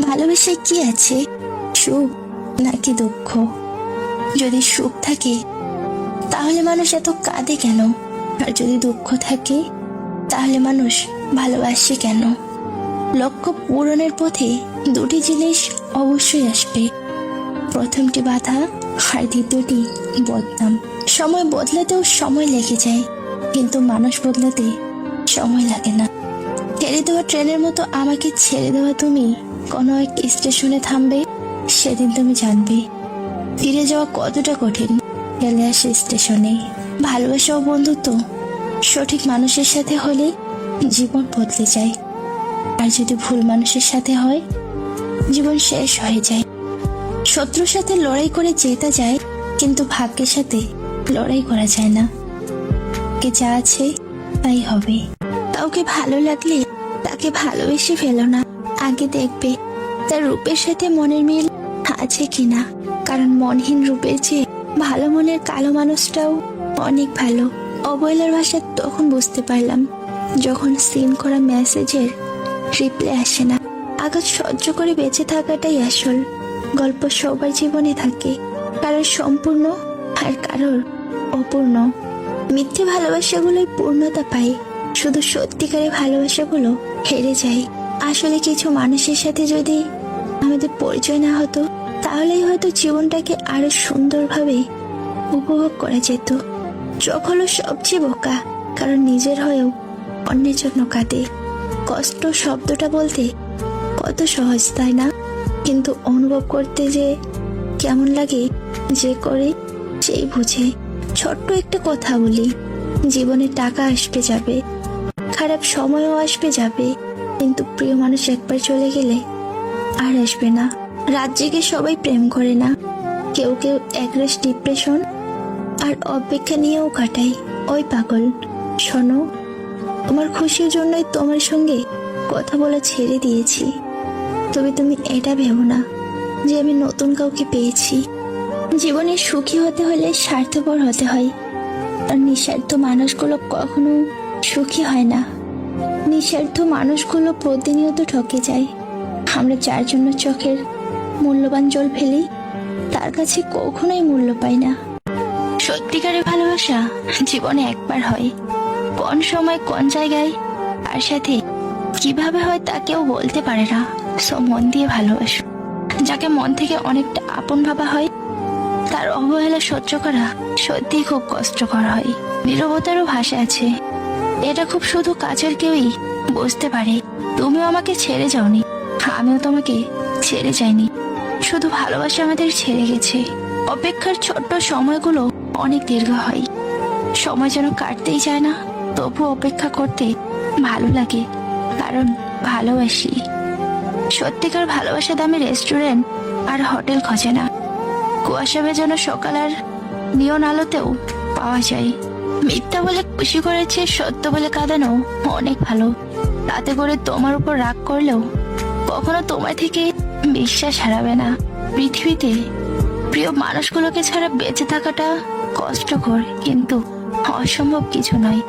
ভালোবাসায় কি আছে? সুখ নাকি দুঃখ? যদি সুখ থাকে, তাহলে মানুষ এত কাঁদে কেন? আর যদি দুঃখ থাকে, তাহলে মানুষ ভালোবাসে কেন? লক্ষ্য পূরণের পথে দুটি জিনিস অবশ্যই আসবে। প্রথমটি বাধা, আর দ্বিতীয়টি বদনাম। সময় বদলাতেও সময় লেগে যায়, কিন্তু মানুষ বদলাতে সময় লাগে না। ছেড়ে দেওয়া ট্রেনের মতো আমাকে ছেড়ে দেওয়া তুমি, কোনো এক স্টেশনে থামবে, সেদিন তুমি জানবে। ফিরে যাওয়া কতটা কঠিন, গেলে আসে স্টেশনে। ভালোবাসা ও বন্ধুত্ব, সঠিক মানুষের সাথে হলে জীবন বদলে যায়। আর যদি ভুল মানুষের সাথে হয়, জীবন শেষ হয়ে যায়। শত্রুর সাথে লড়াই করে জেতা যায়, কিন্তু ভাগ্যের সাথে লড়াই করা যায় না। কে যা আছে, তাই হবে। কাউকে ভালো লাগলে তাকে ভালোবেসে ফেলো না। আগে দেখবে তার রূপের সাথে মনের মিল আছে কিনা। কারণ মনহীন রূপের চেয়ে ভালো মনের কালো মানুষটাও অনেক ভালো। অবহেলার ভাষা তখন বুঝতে পারলাম, যখন সিন করা মেসেজের রিপ্লাই আসে না। আঘাত সহ্য করে বেঁচে থাকাটাই আসল। গল্প সবার জীবনে থাকে কারোর সম্পূর্ণ আর কারোর অপূর্ণ। মিথ্যে ভালোবাসাগুলোই পূর্ণতা পায়। শুধু সত্যিকারের ভালোবাসাগুলো হেরে যায় আসলে কিছু মানুষের সাথে যদি আমাদের পরিচয় না হতো, তাহলেই হয়তো জীবনটাকে আরও সুন্দরভাবে উপভোগ করা যেত। চোখ হলো সবচেয়ে বোকা, কারণ নিজের হয়েও অন্যের জন্য কাঁদে। কষ্ট শব্দটা বলতে কত সহজ, তাই না? কিন্তু অনুভব করতে যে কেমন লাগে, যে করে, সেই বুঝে। ছোট্ট একটা কথা বলি, জীবনে টাকা আসবে যাবে খারাপ সময়ও আসবে যাবে, কিন্তু প্রিয় মানুষ একবার চলে গেলে আর আসবে না। রাত জেগে সবাই প্রেম করে না। কেউ কেউ একরাশ ডিপ্রেশন আর অপেক্ষা নিয়েও কাটায়। ওই পাগল, শোনো, তোমার খুশির জন্যই তোমার সঙ্গে কথা বলা ছেড়ে দিয়েছি। তবে তুমি এটা ভেবো না যে আমি নতুন কাউকে পেয়েছি। জীবনে সুখী হতে হলে স্বার্থপর হতে হয়। আর নিঃস্বার্থ মানুষগুলো কখনো সুখী হয় না। নিঃস্বার্থ মানুষগুলো প্রতিনিয়ত ঠকে যায়। আমরা যার জন্য চোখের মূল্যবান জল ফেলি, তার কাছে কখনোই মূল্য পাই না। সত্যিকারের ভালোবাসা জীবনে একবার হয়। কোন সময় কোন জায়গায় তার সাথে কীভাবে হয় তা কেউ বলতে পারে না। সো মন দিয়ে ভালোবাসো। যাকে মন থেকে অনেকটা আপন ভাবা হয়, তার অবহেলা সহ্য করা সত্যি খুব কষ্টকর হয়। নিরবতারও ভাষা আছে। এটা খুব শুধু কাছের কেউই বুঝতে পারে। তুমিও আমাকে ছেড়ে যাওনি। আমিও তোমাকে ছেড়ে যাইনি। শুধু ভালোবাসা আমাদের ছেড়ে গেছে। অপেক্ষার ছোট্ট সময়গুলো অনেক দীর্ঘ হয়। সময় যেন কাটতেই চায় না তবু অপেক্ষা করতে ভালো লাগে, কারণ ভালোবাসি। সত্যিকার ভালোবাসা দামি রেস্টুরেন্ট আর হোটেল খোঁজে না। কুয়াশা ভেজানো সকাল আর নিয়ন আলোতেও পাওয়া যায়। মিথ্যা বলে খুশি করেছে, সত্য বলে কাঁদানো অনেক ভালো। তাতে করে তোমার উপর রাগ করলেও কখনো তোমার থেকে বিশ্বাস হারাবে না। পৃথিবীতে প্রিয় মানুষগুলোকে ছাড়া বেঁচে থাকাটা কষ্টকর, কিন্তু অসম্ভব কিছু নয়।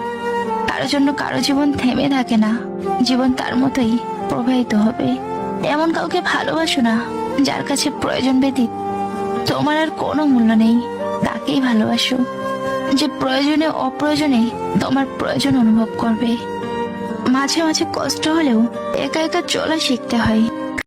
কারও জন্য কারও জীবন থেমে থাকে না। জীবন তার মতোই প্রবাহিত হবে। এমন কাউকে ভালোবাসো না, যার কাছে প্রয়োজন ব্যতীত তোমার আর কোনো মূল্য নেই। তাকেই ভালোবাসো। যে প্রয়োজনে অপ্রয়োজনে তোমার প্রয়োজন অনুভব করবে। মাঝে মাঝে কষ্ট হলেও একা একা চলা শিখতে হয়।